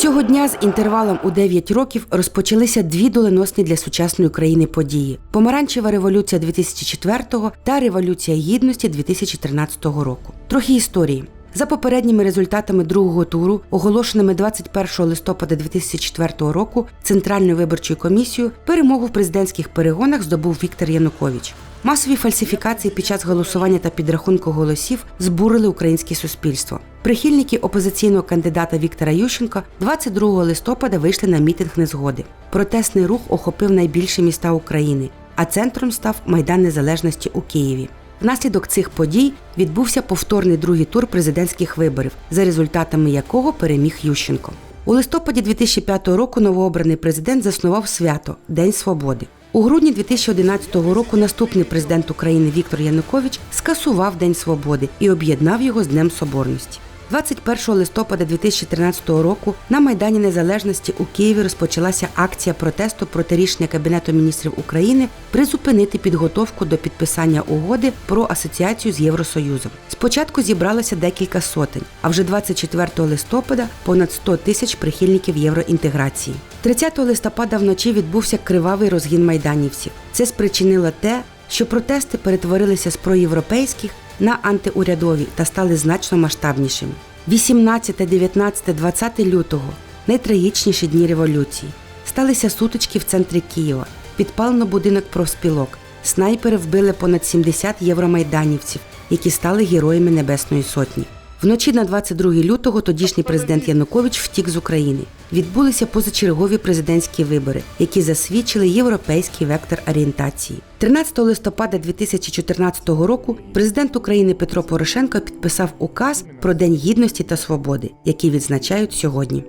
Цього дня з інтервалом у 9 років розпочалися дві доленосні для сучасної країни події: Помаранчева революція 2004 та Революція Гідності 2013 року. Трохи історії. За попередніми результатами другого туру, оголошеними 21 листопада 2004 року Центральною виборчою комісією, перемогу в президентських перегонах здобув Віктор Янукович. Масові фальсифікації під час голосування та підрахунку голосів збурили українське суспільство. Прихильники опозиційного кандидата Віктора Ющенка 22 листопада вийшли на мітинг незгоди. Протестний рух охопив найбільші міста України, а центром став Майдан Незалежності у Києві. Внаслідок цих подій відбувся повторний другий тур президентських виборів, за результатами якого переміг Ющенко. У листопаді 2005 року новообраний президент заснував свято День Свободи. У грудні 2011 року наступний президент України Віктор Янукович скасував День Свободи і об'єднав його з Днем Соборності. 21 листопада 2013 року на Майдані Незалежності у Києві розпочалася акція протесту проти рішення Кабінету міністрів України призупинити підготовку до підписання угоди про асоціацію з Євросоюзом. Спочатку зібралося декілька сотень, а вже 24 листопада понад 100 тисяч прихильників євроінтеграції. 30 листопада вночі відбувся кривавий розгін майданівців. Це спричинило те, що протести перетворилися з проєвропейських на антиурядові та стали значно масштабнішими. 18, 19, 20 лютого найтрагічніші дні революції. Сталися сутички в центрі Києва, підпалено будинок профспілок. Снайпери вбили понад 70 євромайданівців, які стали героями Небесної Сотні. Вночі на 22 лютого тодішній президент Янукович втік з України. Відбулися позачергові президентські вибори, які засвідчили європейський вектор орієнтації. 13 листопада 2014 року президент України Петро Порошенко підписав указ про День гідності та свободи, який відзначають сьогодні.